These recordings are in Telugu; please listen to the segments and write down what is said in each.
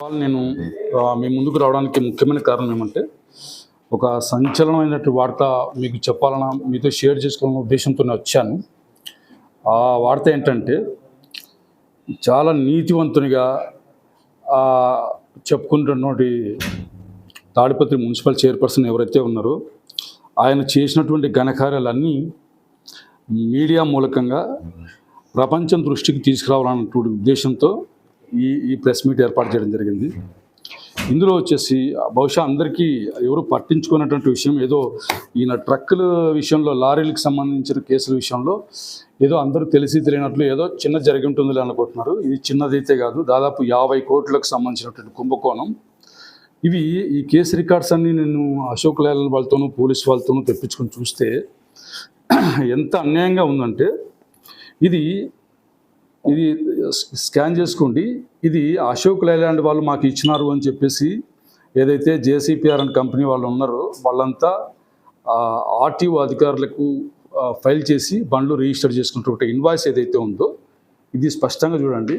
నేను మీ ముందుకు రావడానికి ముఖ్యమైన కారణం ఏమంటే ఒక సంచలనమైనటువంటి వార్త మీకు చెప్పాలన్న మీతో షేర్ చేసుకోవాలన్న ఉద్దేశంతో వచ్చాను. ఆ వార్త ఏంటంటే చాలా నీతివంతునిగా చెప్పుకుంటున్నటువంటి తాడిపత్రి మున్సిపల్ చైర్పర్సన్ ఎవరైతే ఉన్నారో ఆయన చేసినటువంటి ఘనకార్యాలన్నీ మీడియా మూలకంగా ప్రపంచం దృష్టికి తీసుకురావాలన్నటువంటి ఉద్దేశంతో ఈ ఈ ప్రెస్ మీట్ ఏర్పాటు చేయడం జరిగింది. ఇందులో వచ్చేసి బహుశా అందరికీ ఎవరు పట్టించుకున్నటువంటి విషయం ఏదో ఈయన ట్రక్కుల విషయంలో లారీలకు సంబంధించిన కేసుల విషయంలో ఏదో అందరూ తెలిసి తెలియనట్లు ఏదో చిన్న జరిగి ఉంటుంది అనుకుంటున్నారు. ఇది చిన్నదైతే కాదు దాదాపు యాభై కోట్లకు సంబంధించినటువంటి కుంభకోణం. ఇవి ఈ కేసు రికార్డ్స్ అన్ని నేను అశోక్ లేలన్ వాళ్ళతోనూ పోలీస్ వాళ్ళతోనూ తెప్పించుకొని చూస్తే ఎంత అన్యాయంగా ఉందంటే ఇది ఇది స్కాన్ చేసుకోండి. ఇది అశోక్ లైలాండ్ వాళ్ళు మాకు ఇచ్చినారు అని చెప్పేసి ఏదైతే జేసీపీఆర్ అండ్ కంపెనీ వాళ్ళు ఉన్నారో వాళ్ళంతా ఆర్టీఓ అధికారులకు ఫైల్ చేసి బండ్లు రిజిస్టర్ చేసుకుంటే ఇన్వాయిస్ ఏదైతే ఉందో ఇది స్పష్టంగా చూడండి.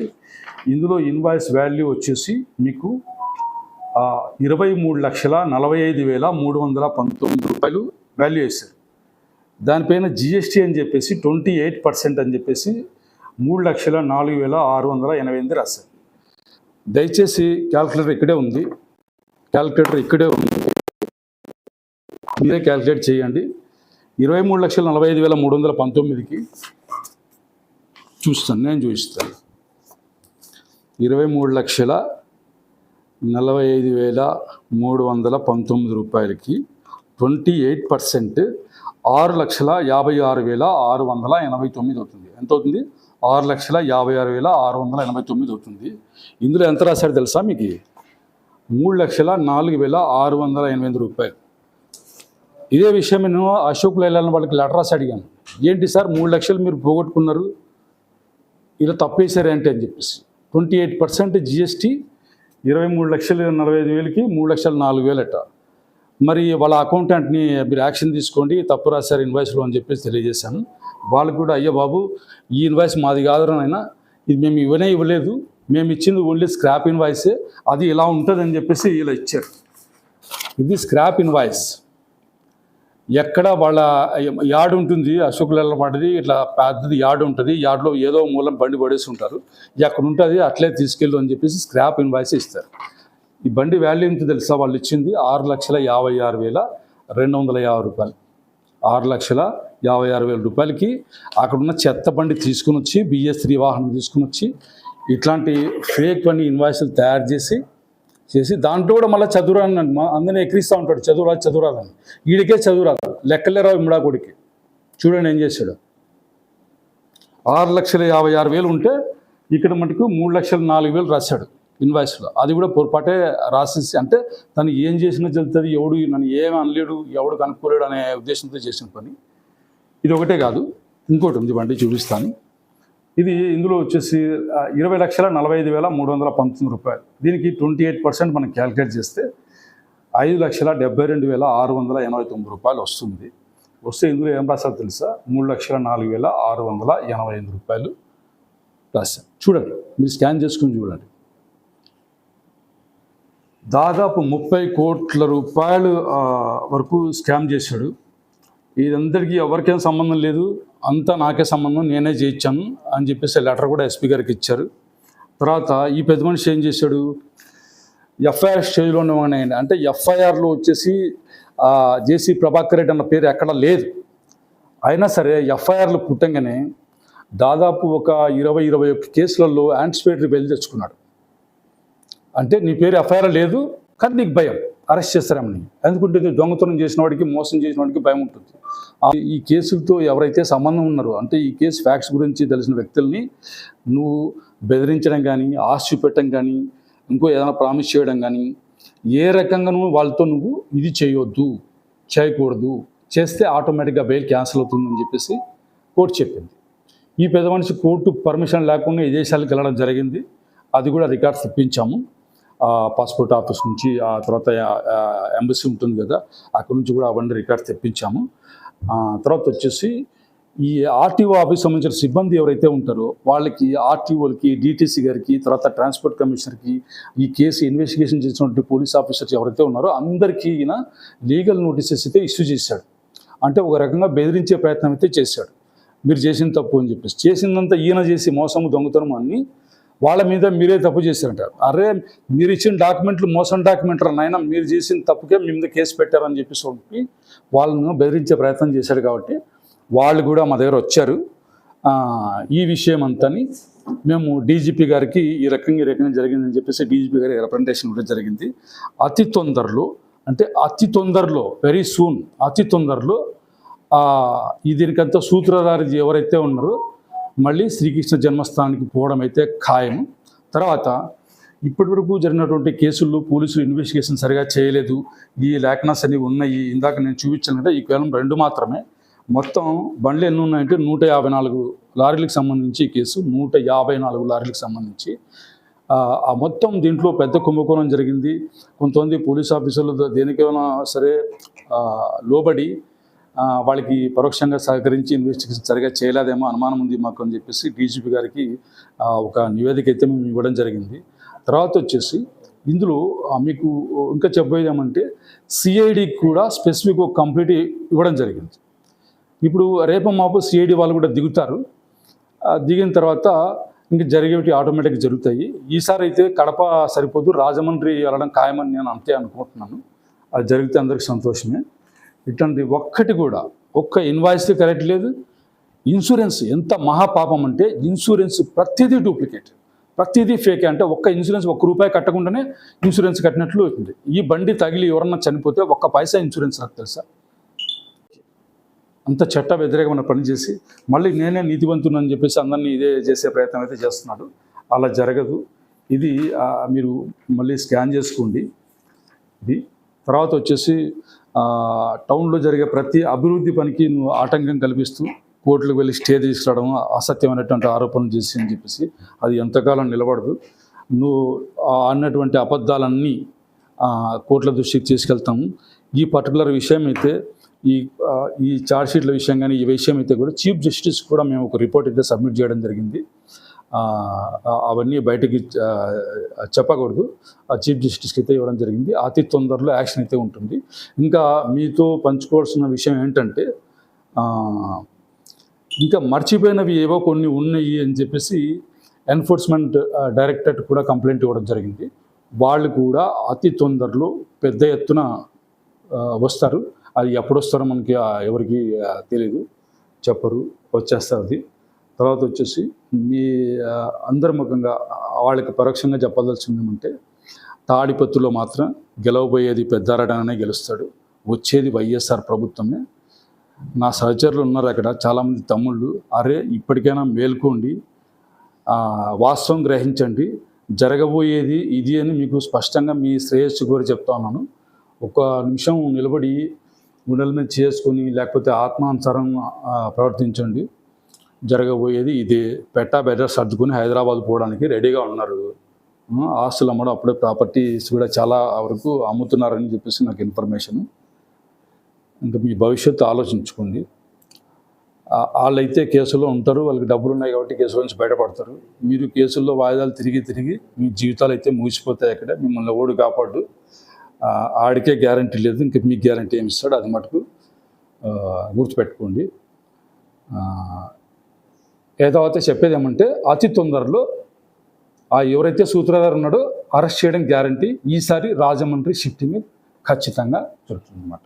ఇందులో ఇన్వాయిస్ వాల్యూ వచ్చేసి మీకు ఇరవై మూడు లక్షల నలభై ఐదు వేల మూడు వందల పంతొమ్మిది రూపాయలు వాల్యూ వేశారు. దానిపైన జిఎస్టీ అని చెప్పేసి ట్వంటీ ఎయిట్ పర్సెంట్ అని చెప్పేసి మూడు లక్షల నాలుగు వేల ఆరు వందల ఎనభై ఎనిమిది రాశారు. దయచేసి క్యాల్కులేటర్ ఇక్కడే ఉంది. క్యాల్కులేటర్ ఇక్కడే ఉంది. మీరే క్యాల్కులేట్ చేయండి. ఇరవై మూడు లక్షల నలభై ఐదు వేల మూడు వందల పంతొమ్మిదికి చూస్తాను నేను చూపిస్తాను. ఇరవై మూడు లక్షల నలభై ఐదు వేల మూడు వందల పంతొమ్మిది రూపాయలకి ట్వంటీ ఎయిట్ పర్సెంట్ ఆరు లక్షల యాభై ఆరు వేల ఆరు వందల ఎనభై తొమ్మిది అవుతుంది. ఎంత అవుతుంది? ఆరు లక్షల యాభై ఆరు వేల ఆరు వందల ఎనభై తొమ్మిది అవుతుంది. ఇందులో ఎంత రాశాడు తెలుసా మీకు? మూడు లక్షల నాలుగు వేల ఆరు వందల ఎనిమిది రూపాయలు. ఇదే విషయం నేను అశోక్ లైలాన్ వాళ్ళకి లెటర్ రాసి అడిగాను. ఏంటి సార్ మూడు లక్షలు మీరు పోగొట్టుకున్నారు? ఇలా తప్పేశారు ఏంటి అని చెప్పేసి. ట్వంటీ ఎయిట్ పర్సెంట్ జిఎస్టీ ఇరవై మూడు లక్షలు నలభై ఐదు వేలకి మూడు లక్షల నాలుగు వేలట. మరి వాళ్ళ అకౌంటెంట్ని మీరు యాక్షన్ తీసుకోండి తప్పు రాశారు ఇన్వాయిస్లో అని చెప్పేసి తెలియజేశాను. వాళ్ళకు కూడా అయ్యో బాబు ఈ ఇన్వాయిస్ మాది కాదు ఇది మేము ఇవ్వనే ఇవ్వలేదు మేము ఇచ్చింది ఓన్లీ స్క్రాప్ ఇన్వాయిసే అది ఇలా ఉంటుందని చెప్పేసి ఇలా ఇచ్చారు. ఇది స్క్రాప్ ఇన్వాయిస్ ఎక్కడ వాళ్ళ యార్డ్ ఉంటుంది అశోకుల లేల ఇట్లా పెద్దది యార్డ్ ఉంటుంది యార్డ్లో ఏదో మూలం బండి పడేసి ఉంటారు ఎక్కడ ఉంటుంది అట్లే తీసుకెళ్ళు అని చెప్పేసి స్క్రాప్ ఇన్వాయిస్ ఇస్తారు. ఈ బండి వాల్యూ ఎంత తెలుసా? వాళ్ళు ఇచ్చింది ఆరు లక్షల యాభై ఆరు వేల రెండు వందల యాభై రూపాయలు. ఆరు లక్షల యాభై ఆరు వేల రూపాయలకి అక్కడున్న చెత్త బండి తీసుకుని వచ్చి బిఎస్ త్రీ వాహనం తీసుకుని వచ్చి ఇట్లాంటి ఫేక్ అని ఇన్వాయిస్లు తయారు చేసి చేసి దాంట్లో కూడా మళ్ళీ చదువురాని అందరినీ ఎక్కిరిస్తూ ఉంటాడు. చదువురాదు చదువురాదని వీడికే చదువురాదు లెక్కలేరావు ఇమ్మడా కొడుకి చూడండి ఏం చేశాడు. ఆరు లక్షల యాభై ఆరు వేలు ఉంటే ఇక్కడ మటుకు మూడు లక్షల నాలుగు వేలు రాశాడు ఇన్వాయిస్లో అది కూడా పొరపాటే రాసేసి అంటే తను ఏం చేసినా చెల్తుంది ఎవడు నన్ను ఏమి అనలేడు ఎవడు కనుక్కోలేడు అనే ఉద్దేశంతో చేసిన పని. ఇది ఒకటే కాదు ఇంకోటి ఉంది బండి చూపిస్తాను. ఇది ఇందులో వచ్చేసి ఇరవై లక్షల నలభై ఐదు వేల మూడు వందల పంతొమ్మిది రూపాయలు. దీనికి ట్వంటీ ఎయిట్ పర్సెంట్ మనం క్యాలిక్యులేట్ చేస్తే ఐదు లక్షల డెబ్బై రెండు వేల ఆరు వందల ఎనభై తొమ్మిది రూపాయలు వస్తుంది. వస్తే ఇందులో ఏం రాశారు తెలుసా? మూడు లక్షల నాలుగు వేల ఆరు వందల ఎనభై ఎనిమిది రూపాయలు రాశారు. చూడండి మీరు స్కాన్ చేసుకుని చూడండి. దాదాపు ముప్పై కోట్ల రూపాయలు వరకు స్కామ్ చేశాడు. ఇదందరికీ ఎవరికేం సంబంధం లేదు. అంతా నాకే సంబంధం నేనే చేయించాను అని చెప్పేసి లెటర్ కూడా ఎస్పీ గారికి ఇచ్చారు. తర్వాత ఈ పెద్ద మనిషి ఏం చేశాడు? ఎఫ్ఐఆర్ స్టేజ్లో ఉన్నవాడిని అంటే ఎఫ్ఐఆర్లో వచ్చేసి జేసీ ప్రభాకర్ రెడ్డి అన్న పేరు ఎక్కడ లేదు. అయినా సరే ఎఫ్ఐఆర్లు పుట్టంగానే దాదాపు ఒక ఇరవై ఇరవై ఒక్క కేసులలో యాంటిసిపేటరీ బెల్ తెచ్చుకున్నాడు. అంటే నీ పేరు ఎఫ్ఐఆర్ లేదు కానీ నీకు భయం. అరెస్ట్ చేస్తారని ఎందుకంటే దొంగతనం చేసిన వాడికి మోసం చేసిన వాడికి భయం ఉంటుంది. ఈ కేసులతో ఎవరైతే సంబంధం ఉన్నారో అంటే ఈ కేసు ఫ్యాక్ట్స్ గురించి తెలిసిన వ్యక్తుల్ని నువ్వు బెదిరించడం కానీ ఆశ చూపెట్టడం కానీ ఇంకో ఏదైనా ప్రామిస్ చేయడం కానీ ఏ రకంగా నువ్వు వాళ్ళతో నువ్వు ఇది చేయొద్దు చేయకూడదు చేస్తే ఆటోమేటిక్గా బెయిల్ క్యాన్సిల్ అవుతుందని చెప్పేసి కోర్టు చెప్పింది. ఈ పెద్ద మనిషి కోర్టు పర్మిషన్ లేకుండా విదేశాలకు వెళ్ళడం జరిగింది. అది కూడా రికార్డ్స్ తెప్పించాము. పాస్పోర్ట్ ఆఫీస్ నుంచి ఆ తర్వాత ఎంబసీ ఉంటుంది కదా అక్కడ నుంచి కూడా అవన్నీ రికార్డ్స్ తెప్పించాము. తర్వాత వచ్చేసి ఈ ఆర్టీఓ ఆఫీస్ సంబంధించిన సిబ్బంది ఎవరైతే ఉంటారో వాళ్ళకి ఆర్టీఓలకి డిటీసీ గారికి తర్వాత ట్రాన్స్పోర్ట్ కమిషనర్కి ఈ కేసు ఇన్వెస్టిగేషన్ చేసినటువంటి పోలీస్ ఆఫీసర్స్ ఎవరైతే ఉన్నారో అందరికీ ఈయన లీగల్ నోటీసెస్ అయితే ఇష్యూ చేశాడు. అంటే ఒక రకంగా బెదిరించే ప్రయత్నం అయితే చేశాడు. మీరు చేసిన తప్పు అని చెప్పేసి. చేసిందంతా ఈయన చేసి మోసము దొంగతనం అన్నీ వాళ్ళ మీద మీరే తప్పు చేశారంటారు. అరే మీరు ఇచ్చిన డాక్యుమెంట్లు మోసం డాక్యుమెంట్లు నాయన? మీరు చేసిన తప్పుకే మీ మీద కేసు పెట్టారని చెప్పేసి వాళ్ళను బెదిరించే ప్రయత్నం చేశాడు కాబట్టి వాళ్ళు కూడా మా దగ్గర వచ్చారు. ఈ విషయం అంతని మేము డీజీపీ గారికి ఈ రకంగా ఈ రకంగా జరిగిందని చెప్పేసి డీజీపీ గారి రిప్రజెంటేషన్ కూడా జరిగింది. అతి తొందరలో అంటే అతి తొందరలో వెరీ సూన్ అతి తొందరలో ఈ దీనికంతా సూత్రధారి ఎవరైతే ఉన్నారో మళ్ళీ శ్రీకృష్ణ జన్మస్థానానికి పోవడం అయితే ఖాయం తర్వాత ఇప్పటివరకు జరిగినటువంటి కేసుల్లో పోలీసులు ఇన్వెస్టిగేషన్ సరిగా చేయలేదు. ఈ లేఖనాస్ అనేవి ఉన్నాయి. ఇందాక నేను చూపించాను కదా ఈ కేవలం రెండు మాత్రమే. మొత్తం బండ్లు ఎన్ని ఉన్నాయంటే నూట యాభై నాలుగు లారీలకు సంబంధించి కేసు నూట యాభై నాలుగు లారీలకు సంబంధించి. ఆ మొత్తం దీంట్లో పెద్ద కుంభకోణం జరిగింది. కొంతమంది పోలీస్ ఆఫీసర్లు దేనికైనా సరే లోబడి వాళ్ళకి పరోక్షంగా సహకరించి ఇన్వెస్టిగేషన్ సరిగా చేయలేదేమో అనుమానం ఉంది మాకు అని చెప్పేసి డీజీపీ గారికి ఒక నివేదిక అయితే మేము ఇవ్వడం జరిగింది. తర్వాత వచ్చేసి ఇందులో మీకు ఇంకా చెప్పేది ఏమంటే సిఐడికి కూడా స్పెసిఫిక్ ఒక కంప్లీట్ ఇవ్వడం జరిగింది. ఇప్పుడు రేపు మాపు సిఐడి వాళ్ళు కూడా దిగుతారు. దిగిన తర్వాత ఇంక జరిగేవి ఆటోమేటిక్గా జరుగుతాయి. ఈసారి అయితే కడప సరిపోదు రాజమండ్రి వెళ్ళడం ఖాయమని నేను అంతే అనుకుంటున్నాను. అది జరిగితే అందరికి సంతోషమే. ఇట్లాంటి ఒక్కటి కూడా ఒక్క ఇన్వాయిస్ కరెక్ట్ లేదు. ఇన్సూరెన్స్ ఎంత మహాపాపం అంటే ఇన్సూరెన్స్ ప్రతిదీ డూప్లికేట్. ప్రతిదీ ఫేక్ అంటే ఒక్క ఇన్సూరెన్స్ ఒక్క రూపాయి కట్టకుండానే ఇన్సూరెన్స్ కట్టినట్లు అవుతుంది. ఈ బండి తగిలి ఎవరన్నా చనిపోతే ఒక్క పైసా ఇన్సూరెన్స్ నాకు తెలుసా? అంత చట్ట వ్యతిరేకమైన పని చేసి మళ్ళీ నేనే నీతివంతునని చెప్పేసి అందరినీ ఇదే చేసే ప్రయత్నం అయితే చేస్తున్నాడు. అలా జరగదు. ఇది మీరు మళ్ళీ స్కాన్ చేసుకోండి. ఇది తర్వాత వచ్చేసి టౌన్లో జరిగే ప్రతి అభివృద్ధి పనికి నువ్వు ఆటంకం కల్పిస్తూ కోర్టులకు వెళ్ళి స్టే తీసుకురావడం అసత్యమైనటువంటి ఆరోపణలు చేసి అని చెప్పేసి అది ఎంతకాలం నిలబడదు. నువ్వు అన్నటువంటి అబద్ధాలన్నీ కోర్టుల దృష్టికి తీసుకెళ్తాము. ఈ పర్టికులర్ విషయం అయితే ఈ ఈ ఛార్జ్ షీట్ల విషయం కానీ ఈ విషయం అయితే కూడా చీఫ్ జస్టిస్ కూడా మేము ఒక రిపోర్ట్ అయితే సబ్మిట్ చేయడం జరిగింది. అవన్నీ బయటకి చెప్పకూడదు. ఆ చీఫ్ జస్టిస్కి అయితే ఇవ్వడం జరిగింది. అతి తొందరలో యాక్షన్ అయితే ఉంటుంది. ఇంకా మీతో పంచుకోవాల్సిన విషయం ఏంటంటే ఇంకా మర్చిపోయినవి ఏవో కొన్ని ఉన్నాయి అని చెప్పేసి ఎన్ఫోర్స్మెంట్ డైరెక్టరేట్ కూడా కంప్లైంట్ ఇవ్వడం జరిగింది. వాళ్ళు కూడా అతి తొందరలో పెద్ద ఎత్తున వస్తారు. అది ఎప్పుడు వస్తారో మనకి ఎవరికి తెలీదు. చెప్పరు. వచ్చేస్తారు అది తర్వాత వచ్చేసి మీ అంతర్ముఖంగా అందరి ముఖంగా వాళ్ళకి పరోక్షంగా చెప్పదలుచుంది ఏమంటే తాడిపత్తులో మాత్రం గెలవబోయేది పెద్దారడనే గెలుస్తాడు. వచ్చేది వైఎస్ఆర్ ప్రభుత్వమే. నా సహచరులు ఉన్నారు అక్కడ చాలామంది తమ్ముళ్ళు. అరే ఇప్పటికైనా మేల్కోండి. వాస్తవం గ్రహించండి. జరగబోయేది ఇది అని మీకు స్పష్టంగా మీ శ్రేయస్సు కోరి చెప్తా ఉన్నాను. ఒక నిమిషం నిలబడి గుండెల మీద చేసుకొని లేకపోతే ఆత్మానుసారం ప్రవర్తించండి. జరగబోయేది ఇది. పెట్టా బెటర్ సర్దుకొని హైదరాబాద్ పోవడానికి రెడీగా ఉన్నారు. ఆస్తులు అమ్మడం అప్పుడే ప్రాపర్టీస్ కూడా చాలా వరకు అమ్ముతున్నారని చెప్పేసి నాకు ఇన్ఫర్మేషన్. ఇంకా మీ భవిష్యత్తు ఆలోచించుకోండి. వాళ్ళు వాళ్ళైతే కేసులో ఉంటారు వాళ్ళకి డబ్బులు ఉన్నాయి కాబట్టి కేసుల నుంచి బయటపడతారు. మీరు కేసుల్లో వాయిదాలు తిరిగి తిరిగి మీ జీవితాలు అయితే ముగిసిపోతాయి అక్కడ మిమ్మల్ని ఓడి కాపాడు. ఆడికే గ్యారంటీ లేదు ఇంకా మీకు గ్యారంటీ ఏమి ఇస్తాడు అది మటుకు గుర్తుపెట్టుకోండి. ఆ, ఏ చెప్పేది ఏమంటే అతి తొందరలో ఆ ఎవరైతే సూత్రధారు ఉన్నాడో అరెస్ట్ చేయడం గ్యారంటీ ఈసారి రాజమండ్రి షిఫ్టింగ్ ఖచ్చితంగా జరుగుతుంది అన్నమాట